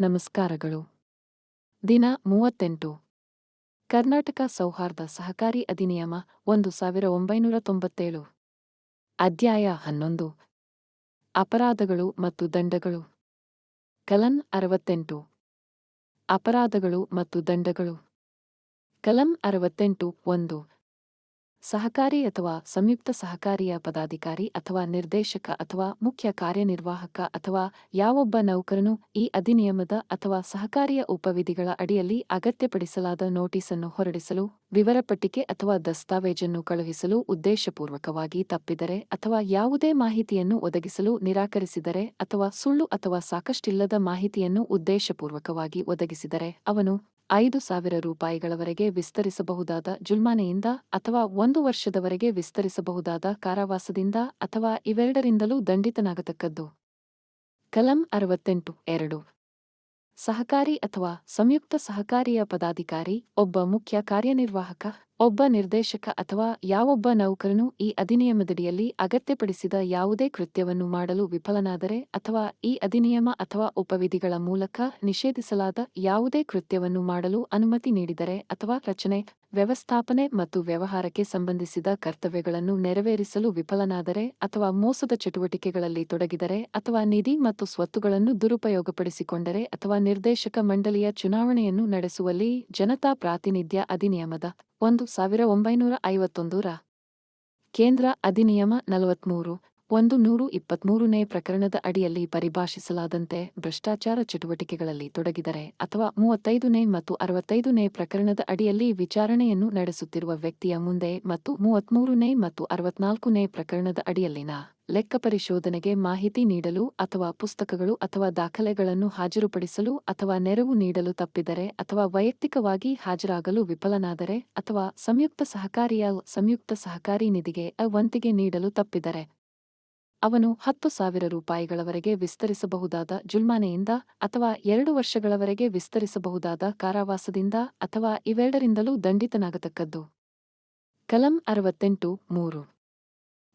ನಮಸ್ಕಾರಗಳು. ದಿನ ಮೂವತ್ತೆಂಟು. ಕರ್ನಾಟಕ ಸೌಹಾರ್ದ ಸಹಕಾರಿ ಅಧಿನಿಯಮ ಒಂದು ಸಾವಿರ ಒಂಬೈನೂರ ತೊಂಬತ್ತೇಳು. ಅಧ್ಯಾಯ ಹನ್ನೊಂದು. ಅಪರಾಧಗಳು ಮತ್ತು ದಂಡಗಳು. ಕಲಂ ಅರವತ್ತೆಂಟು. ಅಪರಾಧಗಳು ಮತ್ತು ದಂಡಗಳು. ಕಲಂ ಅರವತ್ತೆಂಟು ಒಂದು. ಸಹಕಾರಿ ಅಥವಾ ಸಂಯುಕ್ತ ಸಹಕಾರಿಯ ಪದಾಧಿಕಾರಿ ಅಥವಾ ನಿರ್ದೇಶಕ ಅಥವಾ ಮುಖ್ಯ ಕಾರ್ಯನಿರ್ವಾಹಕ ಅಥವಾ ಯಾವೊಬ್ಬ ನೌಕರನು ಈ ಅಧಿನಿಯಮದ ಅಥವಾ ಸಹಕಾರಿಯ ಉಪವಿಧಿಗಳ ಅಡಿಯಲ್ಲಿ ಅಗತ್ಯಪಡಿಸಲಾದ ನೋಟಿಸನ್ನು ಹೊರಡಿಸಲು ವಿವರಪಟ್ಟಿಕೆ ಅಥವಾ ದಸ್ತಾವೇಜನ್ನು ಕಳುಹಿಸಲು ಉದ್ದೇಶಪೂರ್ವಕವಾಗಿ ತಪ್ಪಿದರೆ ಅಥವಾ ಯಾವುದೇ ಮಾಹಿತಿಯನ್ನು ಒದಗಿಸಲು ನಿರಾಕರಿಸಿದರೆ ಅಥವಾ ಸುಳ್ಳು ಅಥವಾ ಸಾಕಷ್ಟಿಲ್ಲದ ಮಾಹಿತಿಯನ್ನು ಉದ್ದೇಶಪೂರ್ವಕವಾಗಿ ಒದಗಿಸಿದರೆ ಅವನು ಐದು ಸಾವಿರ ರೂಪಾಯಿಗಳವರೆಗೆ ವಿಸ್ತರಿಸಬಹುದಾದ ಜುಲ್ಮಾನೆಯಿಂದ ಅಥವಾ ಒಂದು ವರ್ಷದವರೆಗೆ ವಿಸ್ತರಿಸಬಹುದಾದ ಕಾರಾವಾಸದಿಂದ ಅಥವಾ ಇವೆರಡರಿಂದಲೂ ದಂಡಿತನಾಗತಕ್ಕದ್ದು. ಕಲಂ ಅರವತ್ತೆಂಟು, ಎರಡು. ಸಹಕಾರಿ ಅಥವಾ ಸಂಯುಕ್ತ ಸಹಕಾರಿಯ ಪದಾಧಿಕಾರಿ, ಒಬ್ಬ ಮುಖ್ಯ ಕಾರ್ಯನಿರ್ವಾಹಕ, ಒಬ್ಬ ನಿರ್ದೇಶಕ ಅಥವಾ ಯಾವೊಬ್ಬ ನೌಕರನು ಈ ಅಧಿನಿಯಮದಡಿಯಲ್ಲಿ ಅಗತ್ಯಪಡಿಸಿದ ಯಾವುದೇ ಕೃತ್ಯವನ್ನು ಮಾಡಲು ವಿಫಲನಾದರೆ ಅಥವಾ ಈ ಅಧಿನಿಯಮ ಅಥವಾ ಉಪವಿಧಿಗಳ ಮೂಲಕ ನಿಷೇಧಿಸಲಾದ ಯಾವುದೇ ಕೃತ್ಯವನ್ನು ಮಾಡಲು ಅನುಮತಿ ನೀಡಿದರೆ ಅಥವಾ ರಚನೆ ವ್ಯವಸ್ಥಾಪನೆ ಮತ್ತು ವ್ಯವಹಾರಕ್ಕೆ ಸಂಬಂಧಿಸಿದ ಕರ್ತವ್ಯಗಳನ್ನು ನೆರವೇರಿಸಲು ವಿಫಲನಾದರೆ ಅಥವಾ ಮೋಸದ ಚಟುವಟಿಕೆಗಳಲ್ಲಿ ತೊಡಗಿದರೆ ಅಥವಾ ನಿಧಿ ಮತ್ತು ಸ್ವತ್ತುಗಳನ್ನು ದುರುಪಯೋಗಪಡಿಸಿಕೊಂಡರೆ ಅಥವಾ ನಿರ್ದೇಶಕ ಮಂಡಳಿಯ ಚುನಾವಣೆಯನ್ನು ನಡೆಸುವಲ್ಲಿ ಜನತಾ ಪ್ರಾತಿನಿಧ್ಯ ಅಧಿನಿಯಮದ ಒಂದು ಸಾವಿರ ಒಂಬೈನೂರ ಕೇಂದ್ರ ಅಧಿನಿಯಮ ನಲವತ್ಮೂರು. ಒಂದು ನೂರು ಇಪ್ಪತ್ಮೂರನೇ ಪ್ರಕರಣದ ಅಡಿಯಲ್ಲಿ ಪರಿಭಾಷಿಸಲಾದಂತೆ ಭ್ರಷ್ಟಾಚಾರ ಚಟುವಟಿಕೆಗಳಲ್ಲಿ ತೊಡಗಿದರೆ ಅಥವಾ ಮೂವತ್ತೈದನೇ ಮತ್ತು ಅರವತ್ತೈದನೇ ಪ್ರಕರಣದ ಅಡಿಯಲ್ಲಿ ವಿಚಾರಣೆಯನ್ನು ನಡೆಸುತ್ತಿರುವ ವ್ಯಕ್ತಿಯ ಮುಂದೆ ಮತ್ತು ಮೂವತ್ಮೂರನೇ ಮತ್ತು ಅರವತ್ನಾಲ್ಕನೇ ಪ್ರಕರಣದ ಅಡಿಯಲ್ಲಿನ ಲೆಕ್ಕ ಪರಿಶೋಧನೆಗೆ ಮಾಹಿತಿ ನೀಡಲು ಅಥವಾ ಪುಸ್ತಕಗಳು ಅಥವಾ ದಾಖಲೆಗಳನ್ನು ಹಾಜರುಪಡಿಸಲು ಅಥವಾ ನೆರವು ನೀಡಲು ತಪ್ಪಿದರೆ ಅಥವಾ ವೈಯಕ್ತಿಕವಾಗಿ ಹಾಜರಾಗಲು ವಿಫಲನಾದರೆ ಅಥವಾ ಸಂಯುಕ್ತ ಸಹಕಾರಿಯ ಸಂಯುಕ್ತ ಸಹಕಾರಿ ನಿಧಿಗೆ ಅವಂತಿಗೆ ನೀಡಲು ತಪ್ಪಿದರೆ ಅವನು ಹತ್ತು ಸಾವಿರ ರೂಪಾಯಿಗಳವರೆಗೆ ವಿಸ್ತರಿಸಬಹುದಾದ ಜುಲ್ಮಾನೆಯಿಂದ ಅಥವಾ ಎರಡು ವರ್ಷಗಳವರೆಗೆ ವಿಸ್ತರಿಸಬಹುದಾದ ಕಾರಾವಾಸದಿಂದ ಅಥವಾ ಇವೆರಡರಿಂದಲೂ ದಂಡಿತನಾಗತಕ್ಕದ್ದು. ಕಲಂ ಅರವತ್ತೆಂಟು ಮೂರು.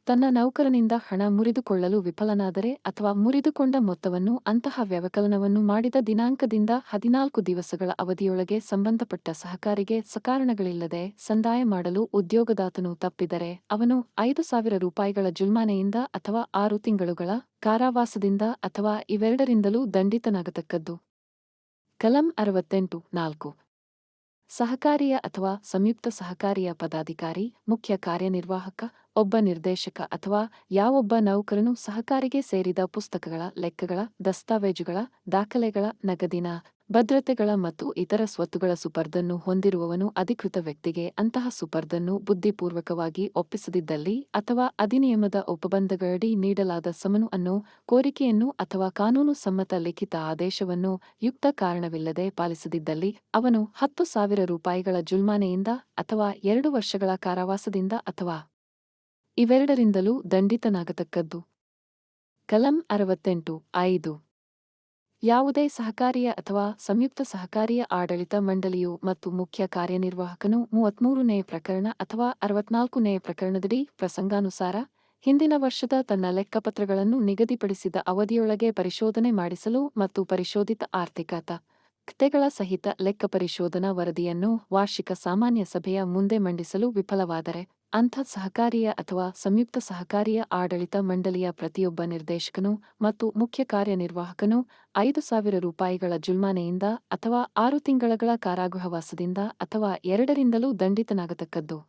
ತನ್ನ ನೌಕರನಿಂದ ಹಣ ಮುರಿದುಕೊಳ್ಳಲು ವಿಫಲನಾದರೆ ಅಥವಾ ಮುರಿದುಕೊಂಡ ಮೊತ್ತವನ್ನು, ಅಂತಹ ವ್ಯವಕಲನವನ್ನು ಮಾಡಿದ ದಿನಾಂಕದಿಂದ ಹದಿನಾಲ್ಕು ದಿವಸಗಳ ಅವಧಿಯೊಳಗೆ ಸಂಬಂಧಪಟ್ಟ ಸಹಕಾರಿಗೆ ಸಕಾರಣಗಳಿಲ್ಲದೆ ಸಂದಾಯ ಮಾಡಲು ಉದ್ಯೋಗದಾತನು ತಪ್ಪಿದರೆ ಅವನು ಐದು ಸಾವಿರ ರೂಪಾಯಿಗಳ ಜುಲ್ಮಾನೆಯಿಂದ ಅಥವಾ ಆರು ತಿಂಗಳುಗಳ ಕಾರಾವಾಸದಿಂದ ಅಥವಾ ಇವೆರಡರಿಂದಲೂ ದಂಡಿತನಾಗತಕ್ಕದ್ದು. ಕಲಂ ಅರವತ್ತೆಂಟು ನಾಲ್ಕು. ಸಹಕಾರಿಯ ಅಥವಾ ಸಂಯುಕ್ತ ಸಹಕಾರಿಯ ಪದಾಧಿಕಾರಿ, ಮುಖ್ಯ ಕಾರ್ಯನಿರ್ವಾಹಕ ಒಬ್ಬ ನಿರ್ದೇಶಕ ಅಥವಾ ಯಾವೊಬ್ಬ ನೌಕರನು ಸಹಕಾರಿಗೆ ಸೇರಿದ ಪುಸ್ತಕಗಳ, ಲೆಕ್ಕಗಳ, ದಸ್ತಾವೇಜುಗಳ, ದಾಖಲೆಗಳ ನಗದಿನ, ಭದ್ರತೆಗಳ ಮತ್ತು ಇತರ ಸ್ವತ್ತುಗಳ ಸುಪರ್ದನ್ನು ಹೊಂದಿರುವವನು ಅಧಿಕೃತ ವ್ಯಕ್ತಿಗೆ ಅಂತಹ ಸುಪರ್ದನ್ನು ಬುದ್ಧಿಪೂರ್ವಕವಾಗಿ ಒಪ್ಪಿಸದಿದ್ದಲ್ಲಿ ಅಥವಾ ಅಧಿನಿಯಮದ ಉಪಬಂಧಗಳಡಿ ನೀಡಲಾದ ಸಮನು ಅನ್ನು ಕೋರಿಕೆಯನ್ನು ಅಥವಾ ಕಾನೂನು ಸಮ್ಮತ ಲಿಖಿತ ಆದೇಶವನ್ನು ಯುಕ್ತ ಕಾರಣವಿಲ್ಲದೆ ಪಾಲಿಸದಿದ್ದಲ್ಲಿ ಅವನು ಹತ್ತು ಸಾವಿರ ರೂಪಾಯಿಗಳ ಜುಲ್ಮಾನೆಯಿಂದ ಅಥವಾ ಎರಡು ವರ್ಷಗಳ ಕಾರಾವಾಸದಿಂದ ಅಥವಾ ಇವೆರಡರಿಂದಲೂ ದಂಡಿತನಾಗತಕ್ಕದ್ದು. ಕಲಂ ಅರವತ್ತೆಂಟು, ಐದು. ಯಾವುದೇ ಸಹಕಾರಿಯ ಅಥವಾ ಸಂಯುಕ್ತ ಸಹಕಾರಿಯ ಆಡಳಿತ ಮಂಡಳಿಯು ಮತ್ತು ಮುಖ್ಯ ಕಾರ್ಯನಿರ್ವಾಹಕನು ಮೂವತ್ಮೂರನೇ ಪ್ರಕರಣ ಅಥವಾ ಅರವತ್ನಾಲ್ಕನೇ ಪ್ರಕರಣದಡಿ ಪ್ರಸಂಗಾನುಸಾರ ಹಿಂದಿನ ವರ್ಷದ ತನ್ನ ಲೆಕ್ಕಪತ್ರಗಳನ್ನು ನಿಗದಿಪಡಿಸಿದ ಅವಧಿಯೊಳಗೆ ಪರಿಶೋಧನೆ ಮಾಡಿಸಲು ಮತ್ತು ಪರಿಶೋಧಿತ ಆರ್ಥಿಕತ ಕತೆಗಳ ಸಹಿತ ಲೆಕ್ಕ ಪರಿಶೋಧನಾ ವರದಿಯನ್ನು ವಾರ್ಷಿಕ ಸಾಮಾನ್ಯ ಸಭೆಯ ಮುಂದೆ ಮಂಡಿಸಲು ವಿಫಲವಾದರೆ ಅಂಥ ಸಹಕಾರಿಯ ಅಥವಾ ಸಂಯುಕ್ತ ಸಹಕಾರಿಯ ಆಡಳಿತ ಮಂಡಳಿಯ ಪ್ರತಿಯೊಬ್ಬ ನಿರ್ದೇಶಕನು ಮತ್ತು ಮುಖ್ಯ ಕಾರ್ಯನಿರ್ವಾಹಕನು ಐದು ಸಾವಿರ ರೂಪಾಯಿಗಳ ಜುಲ್ಮಾನೆಯಿಂದ ಅಥವಾ ಆರು ತಿಂಗಳಗಳ ಕಾರಾಗೃಹವಾಸದಿಂದ ಅಥವಾ ಎರಡರಿಂದಲೂ ದಂಡಿತನಾಗತಕ್ಕದ್ದು.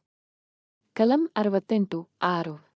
ಕಲಂ ಅರವತ್ತೆಂಟು, ಆರು.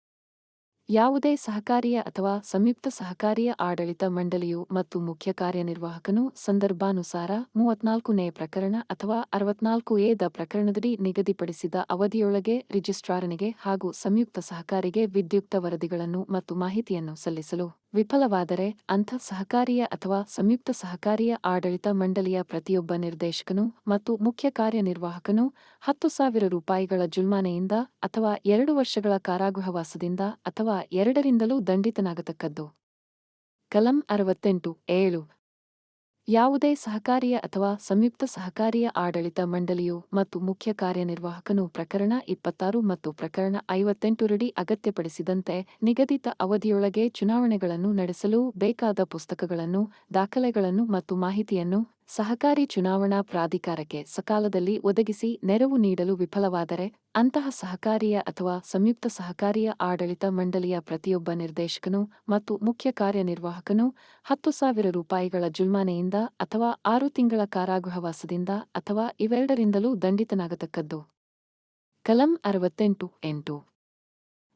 ಯಾವುದೇ ಸಹಕಾರಿಯ ಅಥವಾ ಸಂಯುಕ್ತ ಸಹಕಾರಿಯ ಆಡಳಿತ ಮಂಡಳಿಯು ಮತ್ತು ಮುಖ್ಯ ಕಾರ್ಯನಿರ್ವಾಹಕನು ಸಂದರ್ಭಾನುಸಾರ ಮೂವತ್ನಾಲ್ಕನೇ ಪ್ರಕರಣ ಅಥವಾ ಅರವತ್ನಾಲ್ಕು ಎದ ಪ್ರಕರಣದಡಿ ನಿಗದಿಪಡಿಸಿದ ಅವಧಿಯೊಳಗೆ ರಿಜಿಸ್ಟ್ರಾರನಿಗೆ ಹಾಗೂ ಸಂಯುಕ್ತ ಸಹಕಾರಿಗೆ ವಿದ್ಯುಕ್ತ ವರದಿಗಳನ್ನು ಮತ್ತು ಮಾಹಿತಿಯನ್ನು ಸಲ್ಲಿಸಲು. ವಿಫಲವಾದರೆ ಅಂಥ ಸಹಕಾರಿಯ ಅಥವಾ ಸಂಯುಕ್ತ ಸಹಕಾರಿಯ ಆಡಳಿತ ಮಂಡಳಿಯ ಪ್ರತಿಯೊಬ್ಬ ನಿರ್ದೇಶಕನು ಮತ್ತು ಮುಖ್ಯ ಕಾರ್ಯನಿರ್ವಾಹಕನು ಹತ್ತು ಸಾವಿರ ರೂಪಾಯಿಗಳ ಜುಲ್ಮಾನೆಯಿಂದ ಅಥವಾ ಎರಡು ವರ್ಷಗಳ ಕಾರಾಗೃಹವಾಸದಿಂದ ಅಥವಾ ಎರಡರಿಂದಲೂ ದಂಡಿತನಾಗತಕ್ಕದ್ದು. ಕಲಂ ಅರವತ್ತೆಂಟು, ಏಳು ಯಾವುದೇ ಸಹಕಾರಿಯ ಅಥವಾ ಸಂಯುಕ್ತ ಸಹಕಾರಿಯ ಆಡಳಿತ ಮಂಡಳಿಯು ಮತ್ತು ಮುಖ್ಯ ಕಾರ್ಯನಿರ್ವಾಹಕನು ಪ್ರಕರಣ ಇಪ್ಪತ್ತಾರು ಮತ್ತು ಪ್ರಕರಣ ಐವತ್ತೆಂಟರಡಿ ಅಗತ್ಯಪಡಿಸಿದಂತೆ ನಿಗದಿತ ಅವಧಿಯೊಳಗೆ ಚುನಾವಣೆಗಳನ್ನು ನಡೆಸಲು ಬೇಕಾದ ಪುಸ್ತಕಗಳನ್ನು, ದಾಖಲೆಗಳನ್ನು ಮತ್ತು ಮಾಹಿತಿಯನ್ನು ಸಹಕಾರಿ ಚುನಾವಣಾ ಪ್ರಾಧಿಕಾರಕ್ಕೆ ಸಕಾಲದಲ್ಲಿ ಒದಗಿಸಿ ನೆರವು ನೀಡಲು ವಿಫಲವಾದರೆ ಅಂತಹ ಸಹಕಾರಿಯ ಅಥವಾ ಸಂಯುಕ್ತ ಸಹಕಾರಿಯ ಆಡಳಿತ ಮಂಡಳಿಯ ಪ್ರತಿಯೊಬ್ಬ ನಿರ್ದೇಶಕನು ಮತ್ತು ಮುಖ್ಯ ಕಾರ್ಯನಿರ್ವಾಹಕನು ಹತ್ತು ಸಾವಿರ ರೂಪಾಯಿಗಳ ಜುಲ್ಮಾನೆಯಿಂದ ಅಥವಾ ಆರು ತಿಂಗಳ ಕಾರಾಗೃಹವಾಸದಿಂದ ಅಥವಾ ಇವೆರಡರಿಂದಲೂ ದಂಡಿತನಾಗತಕ್ಕದ್ದು. ಕಲಂ ಅರವತ್ತೆಂಟು ಎಂಟು.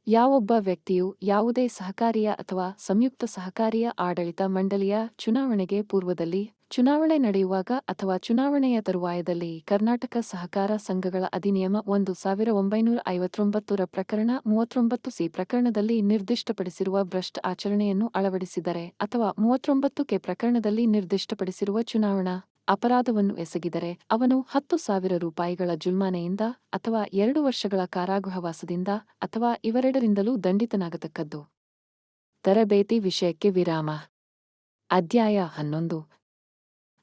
ಯಾವೊಬ್ಬ ವ್ಯಕ್ತಿಯು ಯಾವುದೇ ಸಹಕಾರಿಯ ಅಥವಾ ಸಂಯುಕ್ತ ಸಹಕಾರಿಯ ಆಡಳಿತ ಮಂಡಳಿಯ ಚುನಾವಣೆಗೆ ಪೂರ್ವದಲ್ಲಿ ಚುನಾವಣೆ ನಡೆಯುವಾಗ ಅಥವಾ ಚುನಾವಣೆಯ ತರುವಾಯದಲ್ಲಿ ಕರ್ನಾಟಕ ಸಹಕಾರ ಸಂಘಗಳ ಅಧಿನಿಯಮ ಒಂದು ಸಾವಿರ ಒಂಬೈನೂರ ಐವತ್ತೊಂಬತ್ತರ ಪ್ರಕರಣ ಮೂವತ್ತೊಂಬತ್ತು ಸಿ ಪ್ರಕರಣದಲ್ಲಿ ನಿರ್ದಿಷ್ಟಪಡಿಸಿರುವ ಭ್ರಷ್ಟ ಆಚರಣೆಯನ್ನು ಅಳವಡಿಸಿದರೆ ಅಥವಾ ಮೂವತ್ತೊಂಬತ್ತು ಕೆ ಪ್ರಕರಣದಲ್ಲಿ ನಿರ್ದಿಷ್ಟಪಡಿಸಿರುವ ಚುನಾವಣಾ ಅಪರಾಧವನ್ನು ಎಸಗಿದರೆ ಅವನು ಹತ್ತು ಸಾವಿರ ರೂಪಾಯಿಗಳ ಜುಲ್ಮಾನೆಯಿಂದ ಅಥವಾ ಎರಡು ವರ್ಷಗಳ ಕಾರಾಗೃಹವಾಸದಿಂದ ಅಥವಾ ಇವೆರಡರಿಂದಲೂ ದಂಡಿತನಾಗತಕ್ಕದ್ದು. ತರಬೇತಿ ವಿಷಯಕ್ಕೆ ವಿರಾಮ. ಅಧ್ಯಾಯ ಹನ್ನೊಂದು.